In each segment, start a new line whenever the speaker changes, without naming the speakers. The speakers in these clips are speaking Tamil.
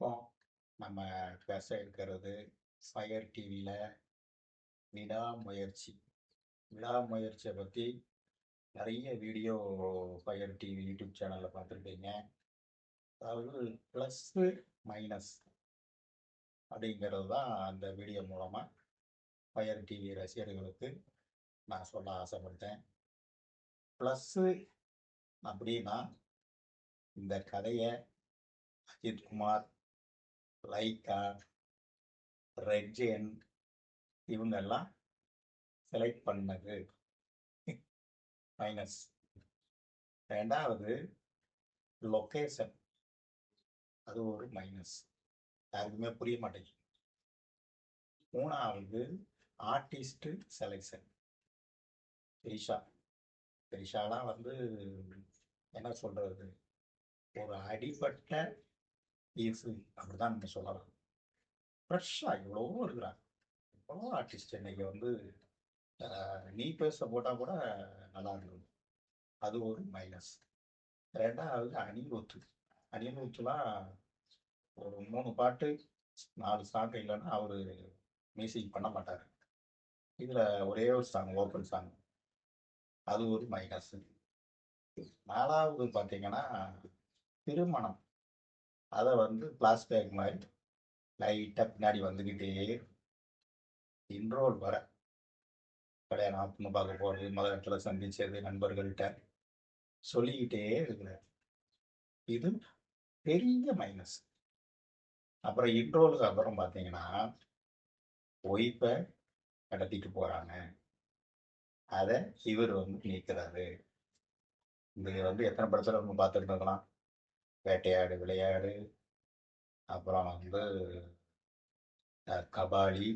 இப்போ நம்ம பேச இருக்கிறது ஃபயர் டிவியில் விடாமுயற்சி விடாமுயற்சியை பற்றி நிறைய வீடியோ ஃபயர் டிவி யூடியூப் சேனலில் பார்த்துருக்கீங்க அதாவது ப்ளஸ்ஸு மைனஸ் அப்படிங்கிறது தான் அந்த வீடியோ மூலமாக ஃபயர் டிவி ரசிகர்களுக்கு நான் சொல்ல ஆசைப்பட்டேன் ப்ளஸ்ஸு அப்படின்னா இந்த கதையை அஜித்குமார் லைக்கா ரெட்ஜென் இவங்கெல்லாம் செலக்ட் பண்ணது. மைனஸ் ரெண்டாவது லொக்கேஷன் அது ஒரு மைனஸ் யாருக்குமே புரிய மாட்டேங்குது. மூணாவது ஆர்டிஸ்ட் செலெக்ஷன் பெரிஷா பெரிஷாலாம் வந்து என்ன சொல்றது? ஒரு அடிப்பட்ட ஈஸு அப்படிதான் நம்ம சொல்லலாம். ஃப்ரெஷ்ஷாக எவ்வளவோ இருக்கிறாங்க எவ்வளோ ஆர்டிஸ்ட் இன்னைக்கு வந்து நீ பேச போட்டால் கூட நல்லா இருக்கும். அது ஒரு மைனஸ் ரெண்டாவது அனிருத்து அனிருத்துலாம் ஒரு மூணு பாட்டு நாலு சாங் இல்லைன்னா அவர் மியூசிக் பண்ண மாட்டார். இதில் ஒரே ஒரு சாங் ஓப்பன் சாங் அது ஒரு மைனஸ் நாலாவது பார்த்தீங்கன்னா திருமணம். அதை வந்து பிளாஸ்பேக் மாதிரி லைட்டாக பின்னாடி வந்துக்கிட்டே இன்ரோல் வர. கல்யாணம் அப்படின்னு பார்க்க போகிறது முதல் இடத்துல சந்திச்சது நண்பர்கள்ட்ட சொல்லிக்கிட்டே இருக்கிறார். இது பெரிய மைனஸ் அப்புறம் இன்ட்ரோலுக்கு அப்புறம் பார்த்தீங்கன்னா ஒய்ப்பை கடத்திட்டு போகிறாங்க அதை இவர் வந்து நீக்கிறாரு. இது வந்து எத்தனை படத்தில் நம்ம பார்த்துட்டு இருக்கலாம் வேட்டையாடு விளையாடு. அப்புறம் வந்து கபாலி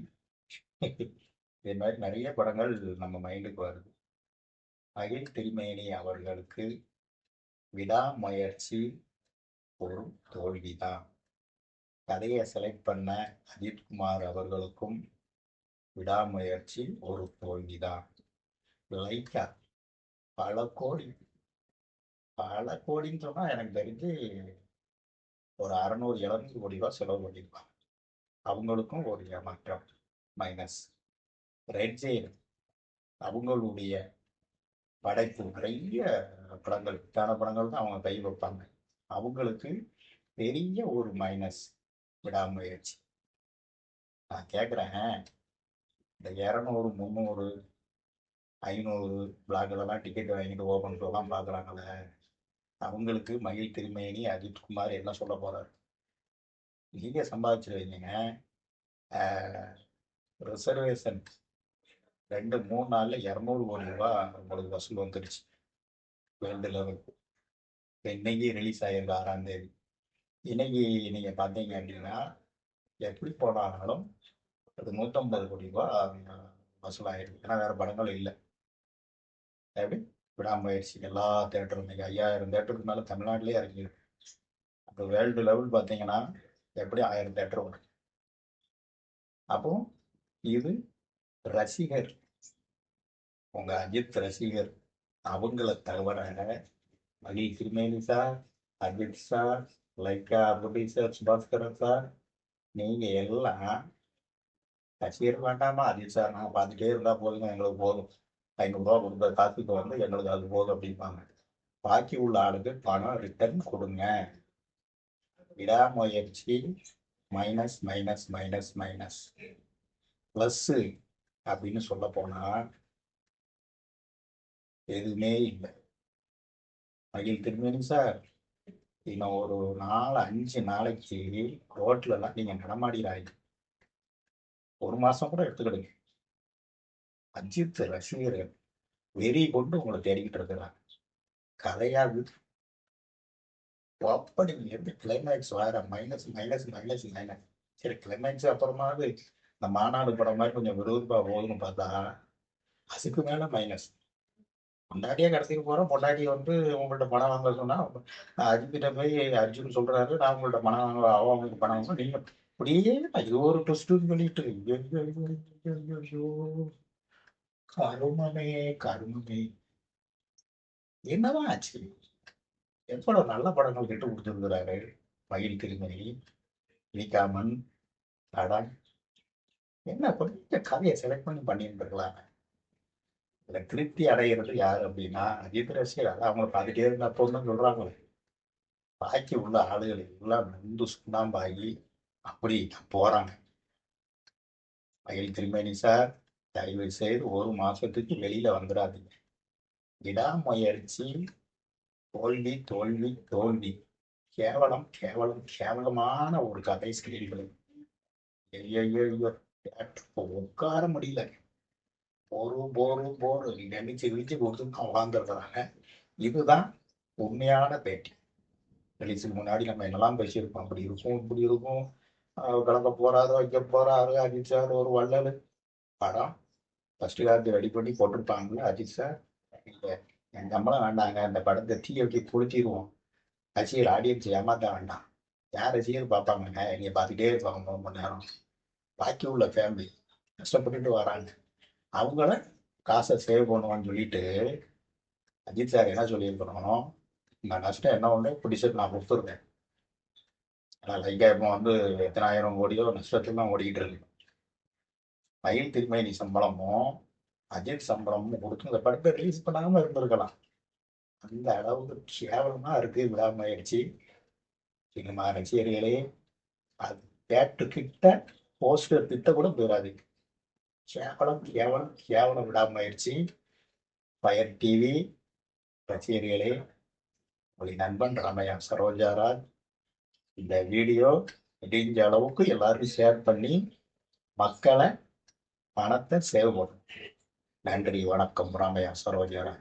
இது மாதிரி நிறைய படங்கள் நம்ம மைண்டுக்கு வருது. அகில் திருமேனி அவர்களுக்கு விடாமுயற்சி ஒரு தோல்விதான். கதையை செலக்ட் பண்ண அஜித்குமார் அவர்களுக்கும் விடாமுயற்சி ஒரு தோல்விதான். லைக்கா பல கோடி பல கோடின்னு சொன்னா எனக்கு தெரிஞ்சு ஒரு அறநூறு எழுநூறு கோடி ரூபா செலவு பண்ணியிருப்பாங்க அவங்களுக்கும் ஒரு ஏமாற்றம் மைனஸ் ரெட் ஜெயின் அவங்களுடைய படைப்பு. நிறைய படங்கள் தான படங்கள் தான் அவங்க கை வைப்பாங்க. அவங்களுக்கு பெரிய ஒரு மைனஸ் விடாமுயற்சி. நான் கேட்குறேன் இந்த இரநூறு முந்நூறு ஐநூறு பிளாக்லலாம் டிக்கெட் வாங்கிட்டு ஓப்பன் ஷோலாம் பார்க்குறாங்களே அவங்களுக்கு மகிழ் திருமேனி அஜித்குமார் என்ன சொல்ல போறாரு? நீங்க சம்பாதிச்சிருவீங்க. ரிசர்வேஷன் ரெண்டு மூணு நாள்ல இரநூறு கோடி ரூபாய் உங்களுக்கு வசூல் வந்துருச்சு. வேர்ல்டு லெவல் இன்னைக்கு ரிலீஸ் ஆயிருக்கு ஆறாம் தேதி. இன்னைக்கு நீங்க பார்த்தீங்க அப்படின்னா எப்படி போனாலும் அது நூற்றம்பது கோடி ரூபாய் வசூல் ஆயிருக்கு ஏன்னா வேற படங்கள் இல்லை. எப்படி? விடாமுயற்சி எல்லா தேட்டரும் இன்னைக்கு ஐயாயிரம் தேட்டருக்கு மேலே தமிழ்நாட்டிலே இறங்கியிருக்கு. அப்போ வேர்ல்டு லெவல் பார்த்தீங்கன்னா எப்படி ஆயிரம் தேட்டர் வரும் அப்போ இது ரசிகர் உங்க அஜித் ரசிகர் அவங்கள தவிர மகி திருமேனி சார் அஜித் சார் லைக்கா அபுடி சார் சுபாஸ்கரன் சார் நீங்க எல்லாம் ரசிகர் வேண்டாமா? அஜித் சார் நாங்கள் பார்த்துட்டே இருந்தா போதுங்க எங்களுக்கு போதும். ஐநூறுரூவா கொடுத்த காசுக்கு வந்து எங்களுக்கு அது போதும் அப்படிம்பாங்க. பாக்கி உள்ள ஆளுக்கு பணம் ரிட்டர்ன் கொடுங்க. Vidaamuyarchi minus minus minus minus plus அப்படின்னு சொல்ல போனா எதுவுமே இல்லை. மகிழ் திருமணி சார் இன்னும் ஒரு நாலு அஞ்சு நாளைக்கு ரோட்லலாம் நீங்கள் நடமாடிடாங்க ஒரு மாதம் கூட எடுத்துக்கிடுங்க. அஜித் ரசிகர்கள் வெறி கொண்டு உங்களை தேடிக்கிட்டு இருக்கிறாங்க. கதையாது அப்படி எந்த கிளைமேக்ஸ் வேற? மைனஸ் மைனஸ் மைனஸ் மைனஸ் சரி கிளைமேக்ஸ் அப்புறமாவது இந்த மாநாடு படம் மாதிரி கொஞ்சம் விறுவிறுப்பா போகுதுன்னு பார்த்தா அதுக்கு மேல மைனஸ் பொண்டாட்டியே கடைசிக்கு போறோம். பொண்டாட்டி வந்து உங்கள்ட்ட பணம் வாங்க சொன்னா அஜித்திட்ட போய் அர்ஜுன் சொல்றாரு நான் உங்கள்ட்ட பணம் வாங்க அவ அவங்களுக்கு பணம் வாங்க நீங்க அப்படியே ஐயோ ஒரு ட்விஸ்ட் சொல்லிட்டு ஐயோ, ஐயோ, ஐயோ, ஐயோ, ஐயோ, ஐயோ. கருமமே கருமமே. என்னவா ஆச்சு? எவ்வளவு நல்ல படங்கள் கெட்டு கொடுத்துருக்கிறாரு மயில் திருமணி விகாமன் படம் என்ன கொஞ்சம் கதையை செலக்ட் பண்ணி பண்ணியிருந்துருக்கலாம். இருக்கலாம் இதுல திருப்தி அடைகிறது யார் அப்படின்னா அஜித் ரசிகர். அதான் அவங்கள பார்த்துட்டே இருந்த அப்போ தான் சொல்றாங்களே. பாக்கி உள்ள ஆளுகள் எல்லாம் நொந்து சுண்ணாம்பாகி அப்படி போறாங்க. மயில் திருமணி சார் தயவு செய்து ஒரு மாசத்துக்கு வெளியில வந்துடாதீங்க விடாமுயற்சி தோல்வி தோல்வி தோல்வி. கேவலம் கேவலம் கேவலமான ஒரு கதை ஸ்கிரீன்களை ஐயோ உட்கார முடியல. Bore bore bore. நினைச்சு விழிச்சு கொடுத்து உட்காந்துருக்குறாங்க இதுதான் உண்மையான பேட்டி. ரிலீஸுக்கு முன்னாடி நம்ம என்னெல்லாம் பேசியிருப்போம்? அப்படி இருக்கும் இப்படி இருக்கும். கலக்க போறாரு வைக்க போறாரு அஜித் சார் ஒரு வள்ளல். படம் ஃபர்ஸ்ட் கார்டு ரெடி பண்ணி போட்டிருப்பாங்களே அஜித் சார் இல்லை என் சம்பளம் வேண்டாங்க அந்த படத்தை தீ வச்சு குளிச்சிருவோம் ரசிகர் ஆடியன்ஸ் ஏமாத்த வேண்டாம். யார் ரசிகர் பார்ப்பாங்க என்னைய பார்த்துட்டே இருப்பாங்க மூணு நேரம். பாக்கி உள்ள ஃபேமிலி கஷ்டப்பட்டுட்டு வராங்க. அவங்கள காசை சேவ் பண்ணுவான்னு சொல்லிட்டு அஜித் சார் என்ன சொல்லியிருக்கணும்? இந்த நஷ்டம் என்ன ஒன்று பிடிச்சது நான் கொடுத்துருக்கேன் ஆனால் லைக்காக இப்போ வந்து எத்தனாயிரம் கோடியோ நஷ்டத்துல தான் ஓடிக்கிட்டு இருக்கு. மயில் திருமயணி சம்பளமும் அஜித் சம்பளமும் கொடுத்து இந்த படத்தை ரிலீஸ் பண்ணாம இருந்திருக்கலாம். அந்த அளவுக்கு கேவலமா இருக்கு விடாமயிடுச்சு சினிமா ரசிகர்களே அது தேட்டரு கிட்ட போஸ்டர் திட்ட கூட போயிடாது. கேவலம் கேவலம் கேவலம் விடாமயிடுச்சு ஃபயர் டிவி ரசிகர்களே உங்களுடைய நண்பன் ராமையா சரோஜாராஜ் இந்த வீடியோ முடிஞ்ச அளவுக்கு எல்லாரும் ஷேர் பண்ணி மக்களை பணத்தை சேவ் பண்ணும் நன்றி வணக்கம் ராமையா சரோஜரா.